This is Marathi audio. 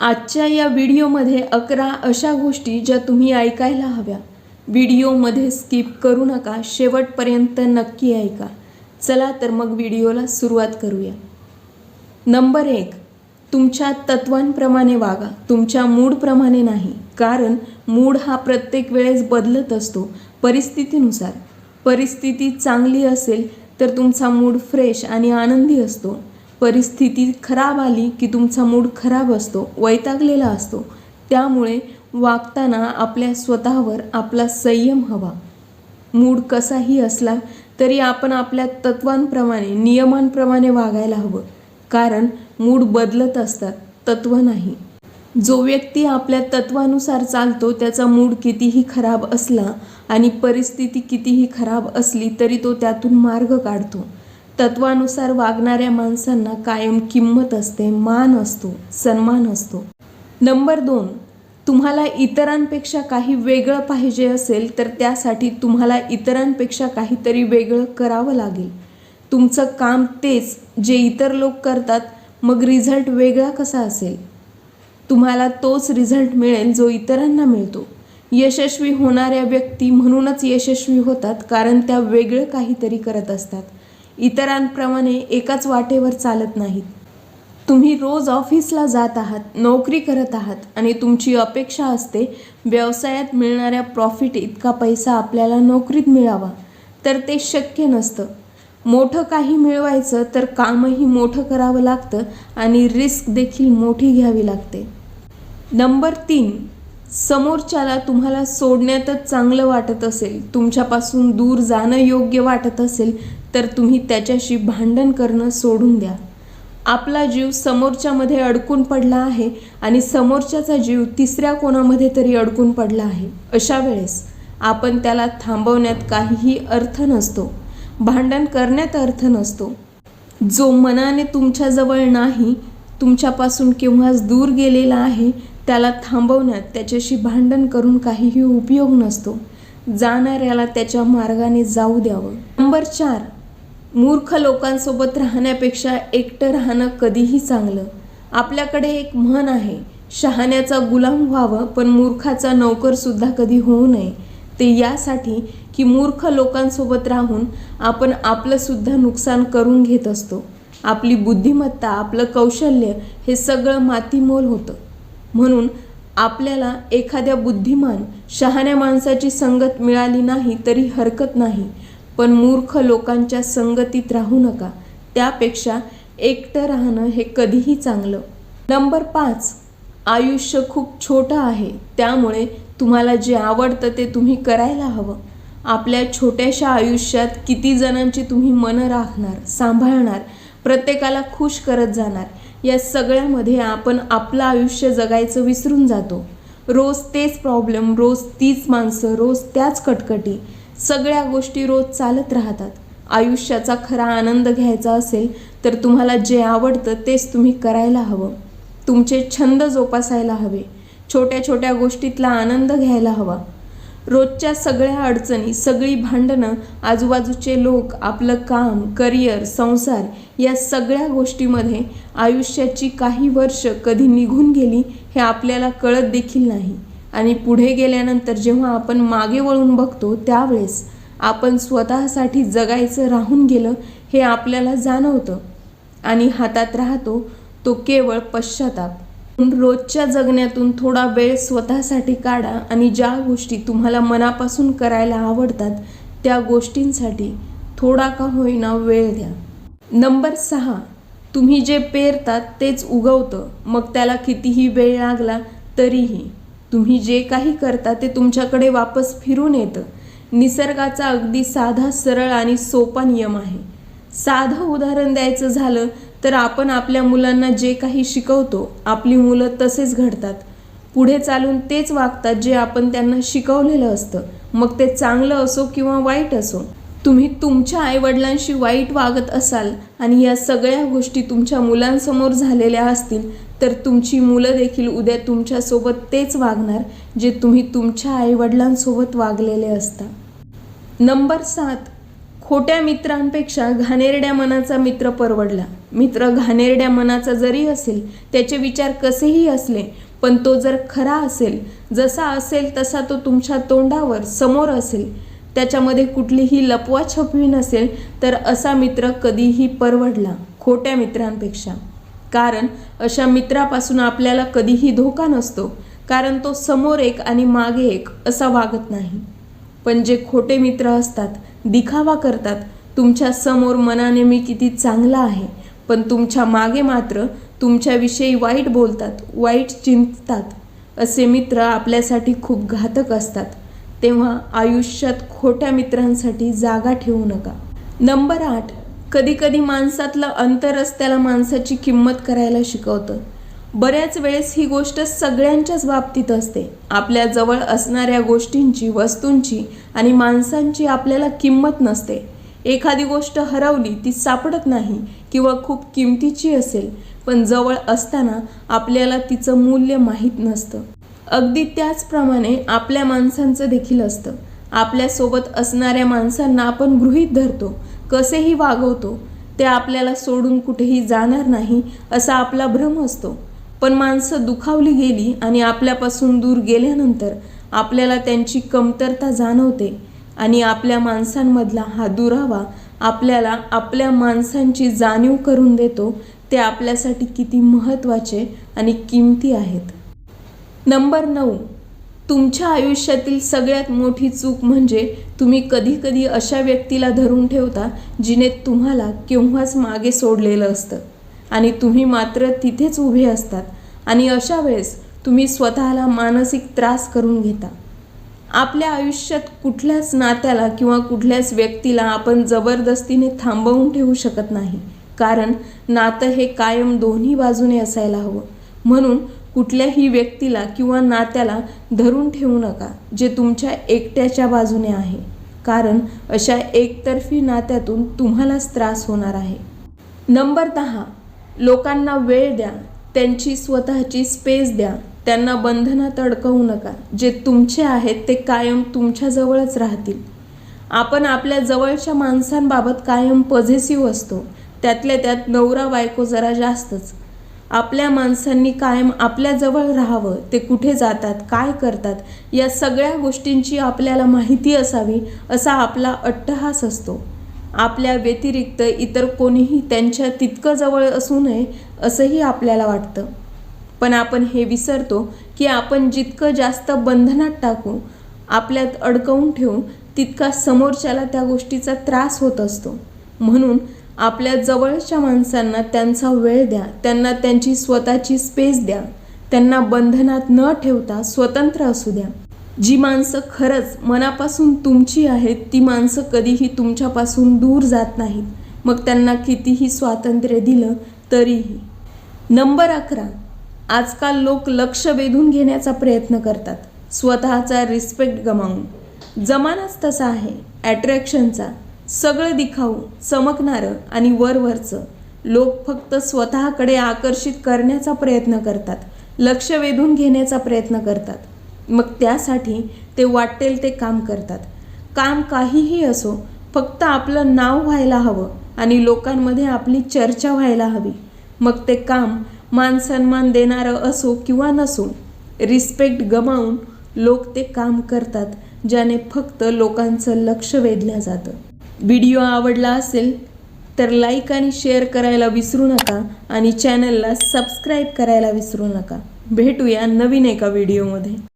आजच्या या व्हिडिओमध्ये अकरा अशा गोष्टी ज्या तुम्ही ऐकायला हव्या. व्हिडिओमध्ये स्किप करू नका शेवटपर्यंत नक्की ऐका. चला तर मग व्हिडिओला सुरुवात करूया. नंबर एक तुमच्या तत्वांप्रमाणे वागा. तुमच्या मूडप्रमाणे नाही कारण मूड हा प्रत्येक वेळेस बदलत असतो परिस्थितीनुसार. परिस्थिती चांगली असेल तर तुमचा मूड फ्रेश आणि आनंदी असतो. परिस्थिती खराब आली की तुमचा मूड खराब असतो वैतागलेला असतो. त्यामुळे वागताना आपल्या स्वतःवर आपला संयम हवा. मूड कसाही असला तरी आपण आपल्या तत्वांप्रमाणे नियमांप्रमाणे वागायला हवं. कारण मूड बदलत असतात तत्व नाही. जो व्यक्ती आपल्या तत्वानुसार चालतो त्याचा मूड कितीही खराब असला आणि परिस्थिती कितीही खराब असली तरी तो त्यातून मार्ग काढतो. तत्वानुसार वागणाऱ्या माणसांना कायम किंमत असते मान असतो सन्मान असतो. नंबर दोन तुम्हाला इतरांपेक्षा काही वेगळं पाहिजे असेल तर त्यासाठी तुम्हाला इतरांपेक्षा काहीतरी वेगळं करावं लागेल. तुमचं काम तेच जे इतर लोक करतात मग रिझल्ट वेगळा कसा असेल? तुम्हाला तोच रिझल्ट मिळेल जो इतरांना मिळतो. यशस्वी होणाऱ्या व्यक्ती म्हणूनच यशस्वी होतात कारण त्या वेगळं काहीतरी करत असतात. इतरांप्रमाणे एकाच वाटेवर चालत नाहीत. तुम्ही रोज ऑफिसला जात आहात नोकरी करत आहात आणि तुमची अपेक्षा असते व्यवसायात मिळणाऱ्या प्रॉफिट इतका पैसा आपल्याला नोकरीत मिळावा. तर ते शक्य नसतं. मोठं काही मिळवायचं तर कामही मोठं करावं लागतं आणि रिस्क देखील मोठी घ्यावी लागते. नंबर तीन समोरच्याला तुम्हाला सोडण्यातच चांगलं वाटत असेल तुमच्यापासून दूर जाणं योग्य वाटत असेल तर तुम्ही त्याच्याशी भांडण करणं सोडून द्या. आपला जीव समोरच्यामध्ये अडकून पडला आहे आणि समोरच्याचा जीव तिसऱ्या कोणामध्ये तरी अडकून पडला आहे. अशा वेळेस आपण त्याला थांबवण्यात काहीही अर्थ नसतो. भांडण करण्यात अर्थ नसतो. जो मनाने तुमच्याजवळ नाही तुमच्यापासून केव्हाच दूर गेलेला आहे त्याला थांबवण्यात त्याच्याशी भांडण करून काहीही उपयोग नसतो. जाणाऱ्याला त्याच्या मार्गाने जाऊ द्यावं. नंबर चार. मूर्ख लोकांसोबत राहण्यापेक्षा एकटं राहणं कधीही चांगलं. आपल्याकडे एक म्हण आहे शहाण्याचा गुलाम व्हावं पण मूर्खाचा नोकरसुद्धा कधी होऊ नये. ते यासाठी की मूर्ख लोकांसोबत राहून आपण आपलंसुद्धा नुकसान करून घेत असतो. आपली बुद्धिमत्ता आपलं कौशल्य हे सगळं मातीमोल होतं. म्हणून आपल्याला एखाद्या बुद्धिमान शहाण्या माणसाची संगत मिळाली नाही तरी हरकत नाही. पण मूर्ख लोकांच्या संगतीत राहू नका. त्यापेक्षा एकटं राहणं हे कधीही चांगलं. नंबर पाच आयुष्य खूप छोटं आहे. त्यामुळे तुम्हाला जे आवडतं ते तुम्ही करायला हवं. आपल्या छोट्याशा आयुष्यात किती जणांची तुम्ही मनं राखणार सांभाळणार प्रत्येकाला खुश करत जाणार. या सगळ्यामध्ये आपण आपलं आयुष्य जगायचं विसरून जातो. रोज तेच प्रॉब्लेम रोज तीच माणसं रोज त्याच कटकटी. सगळ्या गोष्टी रोज चालत राहतात. आयुष्याचा खरा आनंद घ्यायचा असेल तर तुम्हाला जे आवडतं तेच तुम्ही करायला हवं. तुमचे छंद जोपासायला हवे. छोट्या छोट्या गोष्टीतला आनंद घ्यायला हवा. रोजच्या सगळ्या अडचणी सगळी भांडणं आजूबाजूचे लोक आपलं काम करिअर संसार या सगळ्या गोष्टीमध्ये आयुष्याची काही वर्ष कधी निघून गेली हे आपल्याला कळत देखील नाही. आणि पुढे गेल्यानंतर जेव्हा आपण मागे वळून बघतो त्यावेळेस आपण स्वतःसाठी जगायचं राहून गेलं हे आपल्याला जाणवतं. आणि हातात राहतो तो केवळ पश्चाताप. रोजच्या जगण्यातून थोडा वेळ स्वतःसाठी काढा आणि ज्या गोष्टी तुम्हाला मनापासून करायला आवडतात त्या गोष्टींसाठी थोडा का होईना वेळ द्या. नंबर सहा तुम्ही जे पेरतात तेच उगवतं. मग त्याला कितीही वेळ लागला तरीही तुम्ही जे काही करता ते तुमच्याकडे वापस फिरून येतं. निसर्गाचा अगदी साधा सरळ आणि सोपा नियम आहे. साधं उदाहरण द्यायचं झालं तर आपण आपल्या मुलांना जे काही शिकवतो आपली मुलं तसेच घडतात. पुढे चालून तेच वागतात जे आपण त्यांना शिकवलेलं असतं. मग ते चांगलं असो किंवा वाईट असो तुम्ही तुमच्या आईवडिलांशी वाईट वागत असाल आणि या सगळ्या गोष्टी तुमच्या मुलांसमोर झालेल्या असतील तर तुमची मुलं देखील उद्या तुमच्यासोबत तेच वागणार जे तुम्ही तुमच्या आईवडिलांसोबत वागलेले असता. नंबर सात. खोट्या मित्रांपेक्षा घाणेरड्या मनाचा मित्र परवडला. मित्र घाणेरड्या मनाचा जरी असेल त्याचे विचार कसेही असले पण तो जर खरा असेल जसा असेल तसा तो तुमच्या तोंडावर समोर असेल. त्याच्यामध्ये कुठलीही लपवाछपवी नसेल तर असा मित्र कधीही परवडला खोट्या मित्रांपेक्षा. कारण अशा मित्रापासून आपल्याला कधीही धोका नसतो कारण तो समोर एक आणि मागे एक असा वागत नाही. पण जे खोटे मित्र असतात दिखावा करतात तुमच्यासमोर मनाने मी किती चांगला आहे पण तुमच्या मागे मात्र तुमच्याविषयी वाईट बोलतात वाईट चिंततात असे मित्र आपल्यासाठी खूप घातक असतात. तेव्हा आयुष्यात खोट्या मित्रांसाठी जागा ठेवू नका. नंबर आठ कधीकधी माणसातलं अंतरच त्याला माणसाची किंमत करायला शिकवतं. बऱ्याच वेळेस ही गोष्ट सगळ्यांच्याच बाबतीत असते. आपल्या जवळ असणाऱ्या गोष्टींची वस्तूंची आणि माणसांची आपल्याला किंमत नसते. एखादी गोष्ट हरवली ती सापडत नाही किंवा खूप किमतीची असेल पण जवळ असताना आपल्याला तिचं मूल्य माहीत नसतं. अगदी त्याचप्रमाणे आपल्या माणसांचं देखील असतं. आपल्यासोबत असणाऱ्या माणसांना आपण गृहीत धरतो कसेही वागवतो ते आपल्याला सोडून कुठेही जाणार नाही असा आपला भ्रम असतो. पण माणसं दुखावली गेली आणि आपल्यापासून दूर गेल्यानंतर आपल्याला त्यांची कमतरता जाणवते. आणि आपल्या माणसांमधला हा दुरावा आपल्याला आपल्या माणसांची जाणीव करून देतो ते आपल्यासाठी किती महत्त्वाचे आणि किमती आहेत. नंबर नऊ तुमच्या आयुष्यातील सगळ्यात मोठी चूक म्हणजे तुम्ही कधी कधी अशा व्यक्तीला धरून ठेवता जिने तुम्हाला केव्हाच मागे सोडलेलं असतं. आणि तुम्ही मात्र तिथेच उभे असतात आणि अशा वेळेस तुम्ही स्वतःला मानसिक त्रास करून घेता. आपल्या आयुष्यात कुठल्याच नात्याला किंवा कुठल्याच व्यक्तीला आपण जबरदस्तीने थांबवून ठेवू शकत नाही. कारण नातं हे कायम दोन्ही बाजूने असायला हवं. म्हणून कुठल्याही व्यक्तीला किंवा नात्याला धरून ठेवू नका जे तुमच्या एकट्याच्या बाजूने आहे. कारण अशा एकतर्फी नात्यातून तुम्हालाच त्रास होणार आहे. नंबर दहा. लोकांना वेळ द्या. त्यांची स्वतःची स्पेस द्या. त्यांना बंधनात अडकवू नका. जे तुमचे आहेत ते कायम तुमच्याजवळच राहतील. आपण आपल्या जवळच्या माणसांबाबत कायम पॉझिटिव्ह असतो. त्यातल्या त्यात नवरा बायको जरा जास्तच. आपल्या माणसांनी कायम आपल्याजवळ राहावं. ते कुठे जातात काय करतात या सगळ्या गोष्टींची आपल्याला माहिती असावी असा आपला अट्टहास असतो. आपल्या व्यतिरिक्त इतर कोणीही त्यांच्या तितकं जवळ असू नये असंही आपल्याला वाटतं. पण आपण हे विसरतो की आपण जितकं जास्त बंधनात टाकू आपल्यात अडकवून ठेवू तितका समोरच्याला त्या गोष्टीचा त्रास होत असतो. म्हणून आपल्या जवळच्या माणसांना त्यांचा वेळ द्या त्यांना त्यांची स्वतःची स्पेस द्या त्यांना बंधनात न ठेवता स्वतंत्र असू द्या. जी माणसं खरंच मनापासून तुमची आहेत ती माणसं कधीही तुमच्यापासून दूर जात नाहीत. मग त्यांना कितीही स्वातंत्र्य दिलं तरीही. नंबर अकरा. आजकाल लोक लक्ष वेधून घेण्याचा प्रयत्न करतात. स्वतःचा रिस्पेक्ट गमावून. जमानाच तसा आहे. ॲट्रॅक्शनचा सगळं दिखाऊ चमकणारं आणि वरवरचं. लोक फक्त स्वतःकडे आकर्षित करण्याचा प्रयत्न करतात. लक्ष वेधून घेण्याचा प्रयत्न करतात. मग त्यासाठी ते वाटेल ते काम करतात. काम काहीही असो फक्त आपलं नाव व्हायला हवं आणि लोकांमध्ये आपली चर्चा व्हायला हवी. मग ते काम मान सन्मान देणारं असो किंवा नसो रिस्पेक्ट गमावून लोक ते काम करतात ज्याने फक्त लोकांचं लक्ष वेधलं जातं. व्हिडिओ आवडला असेल तर लाईक आणि शेअर करायला विसरू नका आणि चॅनलला सबस्क्राईब करायला विसरू नका. भेटूया नवीन एका व्हिडिओमध्ये.